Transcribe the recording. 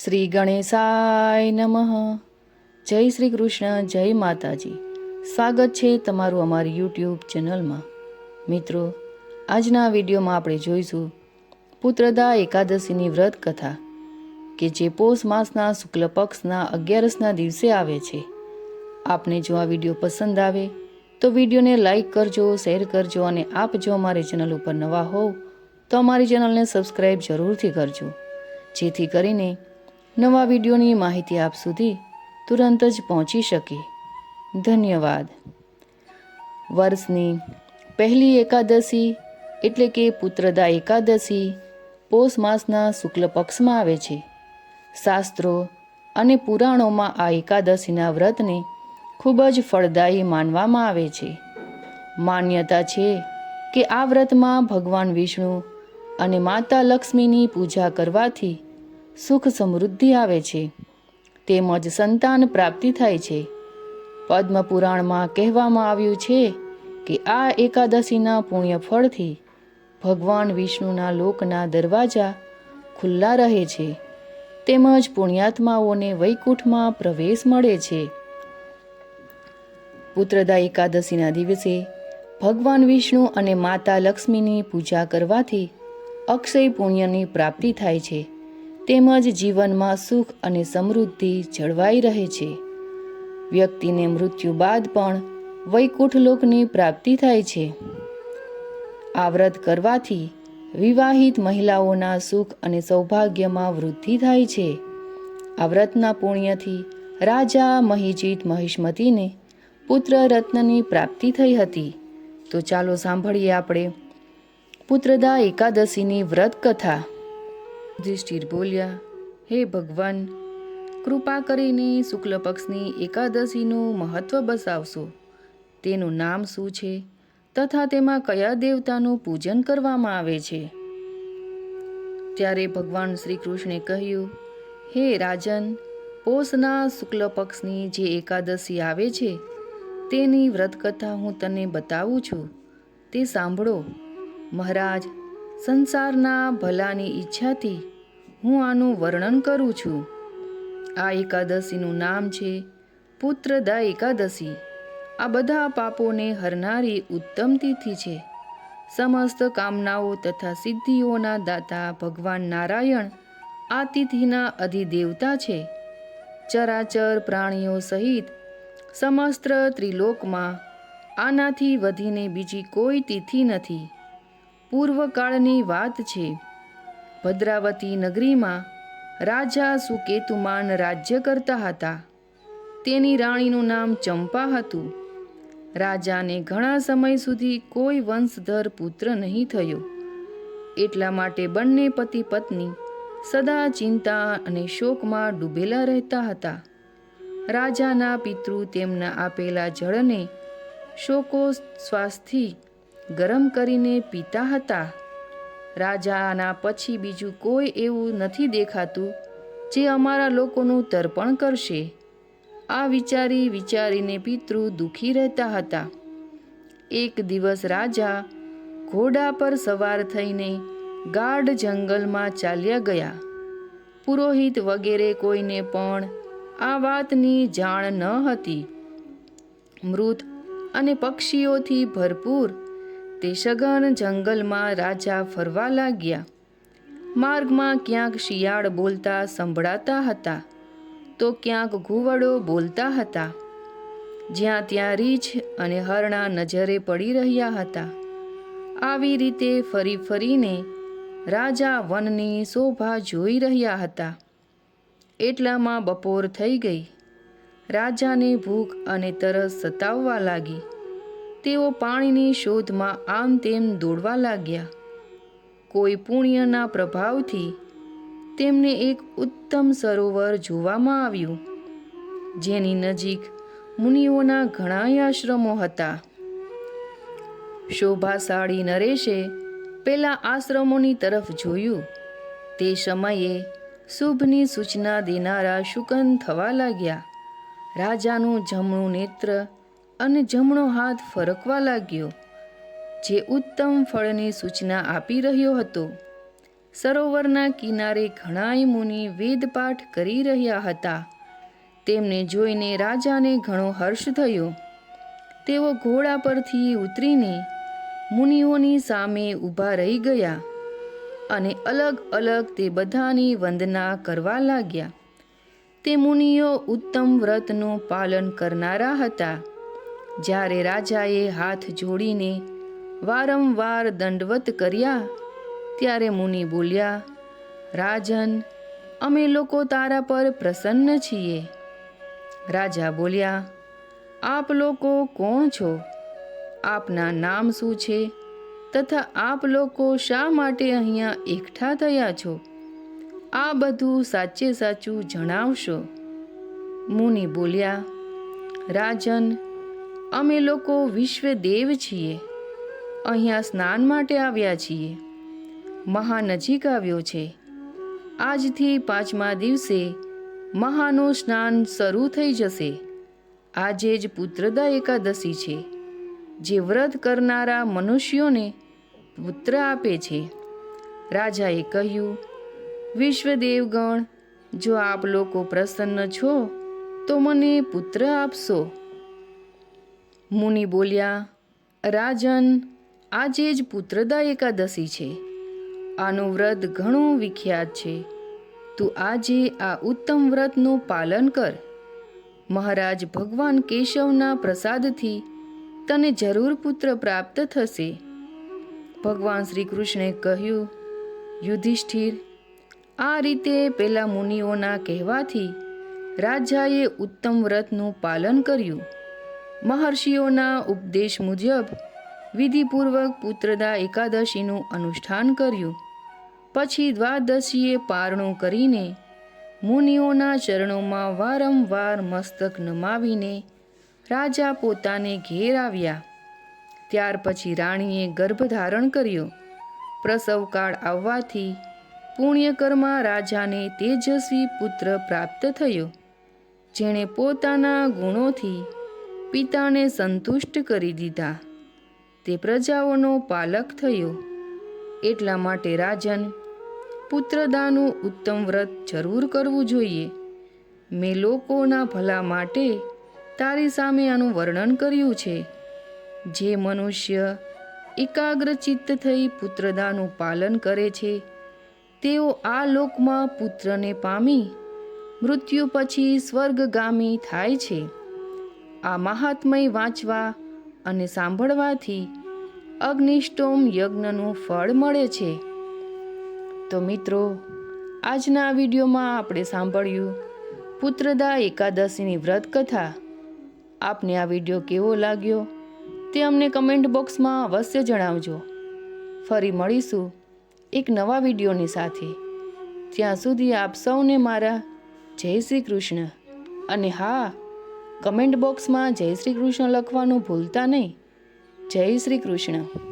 શ્રી ગણેશાય નમઃ. જય શ્રી કૃષ્ણ જય માતાજી. સ્વાગત છે તમારું અમારી યુટ્યુબ ચેનલમાં. મિત્રો, આજના વિડીયોમાં આપણે જોઈશું પુત્રદા એકાદશીની વ્રત કથા, કે જે પોષ માસના શુક્લ પક્ષના અગિયારસના દિવસે આવે છે. આપને જો આ વીડિયો પસંદ આવે, તો વિડીયોને લાઇક કરજો, શેર કરજો અને આપ જો અમારી ચેનલ ઉપર નવા હોવ, તો અમારી ચેનલને સબસ્ક્રાઈબ જરૂરથી કરજો. જેથી કરીને નવા વિડીયોની માહિતી આપ સુધી તુરંત જ પહોંચી શકે. ધન્યવાદ. વર્ષની પહેલી એકાદશી એટલે કે પુત્રદા એકાદશી પોષ માસના શુક્લ પક્ષમાં આવે છે. શાસ્ત્રો અને પુરાણોમાં આ એકાદશીના વ્રતને ખૂબ જ ફળદાયી માનવામાં આવે છે. માન્યતા છે કે આ વ્રતમાં ભગવાન વિષ્ણુ અને માતા લક્ષ્મીની પૂજા કરવાથી સુખ સમૃદ્ધિ આવે છે. તેમજ સંતાન પ્રાપ્તિ થાય છે. પદ્મ પુરાણમાં કહેવામાં આવ્યું છે કે આ એકાદશીના પુણ્ય ફળથી ભગવાન વિષ્ણુના લોકના દરવાજા ખુલ્લા રહે છે. તેમજ પુણ્યાત્માઓને વૈકુંઠમાં પ્રવેશ મળે છે. પુત્રદા એકાદશીના દિવસે ભગવાન વિષ્ણુ અને માતા લક્ષ્મીની પૂજા કરવાથી અક્ષય પુણ્યની પ્રાપ્તિ થાય છે. તેમજ જીવનમાં સુખ અને સમૃદ્ધિ જળવાઈ રહે છે. વ્યક્તિને મૃત્યુ બાદ પણ વૈકુંઠ લોકની પ્રાપ્તિ થાય છે. આ વ્રત કરવાથી વિવાહિત મહિલાઓના સુખ અને સૌભાગ્યમાં વૃદ્ધિ થાય છે. આ વ્રતના પુણ્યથી રાજા મહિજીત મહિષ્મતીને પુત્ર રત્નની પ્રાપ્તિ થઈ હતી. તો ચાલો સાંભળીએ આપણે પુત્રદા એકાદશીની વ્રત કથા યુધિષ્ઠિર બોલ્યા, હે ભગવાન, કૃપા કરીને શુક્લ પક્ષની એકાદશીનું મહત્વ બસાવશો. તેનું નામ શું છે તથા તેમાં કયા દેવતાનું પૂજન કરવામાં આવે છે? ત્યારે ભગવાન શ્રી કૃષ્ણે કહ્યું, હે રાજન, પોષના શુક્લ પક્ષની જે એકાદશી આવે છે, તેની વ્રતકથા હું તને બતાવું છું. તે સાંભળો. મહારાજ સંસારના ભલાની ઈચ્છાથી હું આનું વર્ણન કરું છું. આ એકાદશીનું નામ છે પુત્રદા એકાદશી. આ બધા પાપોને હરનારી ઉત્તમ તિથિ છે. સમસ્ત કામનાઓ તથા સિદ્ધિઓના દાતા ભગવાન નારાયણ આ તિથિના અધિદેવતા છે. ચરાચર પ્રાણીઓ સહિત સમસ્ત ત્રિલોકમાં આનાથી વધીને બીજી કોઈ તિથિ નથી. પૂર્વકાળની વાત છે. ભદ્રાવતી નગરીમાં રાજા સુકેતુમાન રાજ્ય કરતા હતા. તેની રાણીનું નામ ચંપા હતું. રાજાને ઘણા સમય સુધી કોઈ વંશધર પુત્ર નહીં થયો. એટલા માટે બંને પતિ પત્ની સદા ચિંતા અને શોકમાં ડૂબેલા રહેતા હતા. રાજાના પિતૃ તેમના આપેલા જળને શોકો શ્વાસથી ગરમ કરીને પીતા હતા. રાજાના પછી બીજું કોઈ એવું નથી દેખાતું જે અમારા લોકોનું તર્પણ કરશે. આ વિચારી વિચારીને પિતૃ દુઃખી રહેતા હતા. એક દિવસ રાજા ઘોડા પર સવાર થઈને ગાઢ જંગલમાં ચાલ્યા ગયા. પુરોહિત વગેરે કોઈને પણ આ વાતની જાણ ન હતી. મૃત અને પક્ષીઓથી ભરપૂર તે સઘન જંગલમાં રાજા ફરવા લાગ્યા. માર્ગમાં ક્યાંક શિયાળ બોલતા સંભળાતા હતા, તો ક્યાંક ઘુવડો બોલતા હતા. જ્યાં ત્યાં રીછ અને હરણા નજરે પડી રહ્યા હતા. આવી રીતે ફરી ફરીને રાજા વનની શોભા જોઈ રહ્યા હતા. એટલામાં બપોર થઈ ગઈ. રાજાને ભૂખ અને તરસ સતાવવા લાગી. તેઓ પાણીની શોધમાં આમ તેમ દોડવા લાગ્યા. કોઈ પુણ્યના પ્રભાવથી તેમને એક ઉત્તમ સરોવર જોવામાં આવ્યું, જેની નજીક મુનિઓના ઘણા આશ્રમો હતા. શોભાશાળી નરેશે પેલા આશ્રમોની તરફ જોયું. તે સમયે શુભની સૂચના દેનારા શુકન થવા લાગ્યા. રાજાનું જમણું નેત્ર અને જમણો હાથ ફરકવા લાગ્યો. જે ઉત્તમ ફળની સૂચના આપી રહ્યો હતો. સરોવરના કિનારે ઘણાય મુનિ વેદપાઠ કરી રહ્યા હતા. તેમને જોઈને રાજાને ઘણો હર્ષ થયો. તેઓ ઘોડા પરથી ઉતરીને મુનિઓની સામે ઊભા રહી ગયા અને અલગ અલગ તે બધાની વંદના કરવા લાગ્યા. તે મુનિઓ ઉત્તમ વ્રતનું પાલન કરનારા હતા. જ્યારે રાજાએ હાથ જોડીને વારંવાર દંડવત કર્યા, ત્યારે મુનિ બોલ્યા, રાજન, અમે લોકો તારા પર પ્રસન્ન છીએ. રાજા બોલ્યા, આપ લોકો કોણ છો? આપના નામ શું છે? તથા આપ લોકો શા માટે અહીંયા એકઠા થયા છો? આ બધું સાચે સાચું જણાવશો. મુનિ બોલ્યા, રાજન અમે લોકો વિશ્વદેવ છીએ. અહીંયા સ્નાન માટે આવ્યા છીએ. મહા નજીક આવ્યો છે. આજથી પાંચમા દિવસે મહાનું સ્નાન શરૂ થઈ જશે. આજે જ પુત્રદા એકાદશી છે, જે વ્રત કરનારા મનુષ્યોને પુત્ર આપે છે. રાજાએ કહ્યું, વિશ્વદેવગણ, જો આપ લોકો પ્રસન્ન છો, તો મને પુત્ર આપશો. મુનિ બોલ્યા, રાજન, આજે જ પુત્રદા એકાદશી છે. આનું વ્રત ઘણું વિખ્યાત છે. તું આજે આ ઉત્તમ વ્રતનું પાલન કર. મહારાજ ભગવાન કેશવના પ્રસાદથી તને જરૂર પુત્ર પ્રાપ્ત થશે. ભગવાન શ્રી કૃષ્ણે કહ્યું, યુધિષ્ઠિર, આ રીતે પેલા મુનિઓના કહેવાથી રાજાએ ઉત્તમ વ્રતનું પાલન કર્યું. મહર્ષિઓના ઉપદેશ મુજબ વિધિપૂર્વક પુત્રદા એકાદશીનું અનુષ્ઠાન કર્યું. પછી દ્વાદશીએ પારણું કરીને મુનિઓના ચરણોમાં વારંવાર મસ્તક નમાવીને રાજા પોતાને ઘેર આવ્યા. ત્યાર પછી રાણીએ ગર્ભધારણ કર્યો. પ્રસવકાળ આવવાથી પુણ્યકર્મા રાજાને તેજસ્વી પુત્ર પ્રાપ્ત થયો, જેણે પોતાના ગુણોથી પિતાને સંતુષ્ટ કરી દીધા. તે પ્રજાઓનો પાલક થયો. એટલા માટે રાજન, પુત્રદાનું ઉત્તમ વ્રત જરૂર કરવું જોઈએ. મેં લોકોના ભલા માટે તારી સામે આનું વર્ણન કર્યું છે. જે મનુષ્ય એકાગ્રચિત્ત થઈ પુત્રદાનું પાલન કરે છે, તેઓ આ લોકમાં પુત્રને પામી મૃત્યુ પછી સ્વર્ગગામી થાય છે. આ મહાત્મય વાંચવા અને સાંભળવાથી અગ્નિષ્ટોમ યજ્ઞનું ફળ મળે છે. તો મિત્રો, આજના વિડીયોમાં આપણે સાંભળ્યું પુત્રદા એકાદશીની વ્રત કથા આપને આ વીડિયો કેવો લાગ્યો તે અમને કમેન્ટ બોક્સમાં અવશ્ય જણાવજો. ફરી મળીશું એક નવા વિડીયોની સાથે. ત્યાં સુધી આપ સૌને મારા જય શ્રી કૃષ્ણ. અને હા કમેન્ટ બોક્સમાં જય શ્રી કૃષ્ણ લખવાનું ભૂલતા નહીં. જય શ્રી કૃષ્ણ.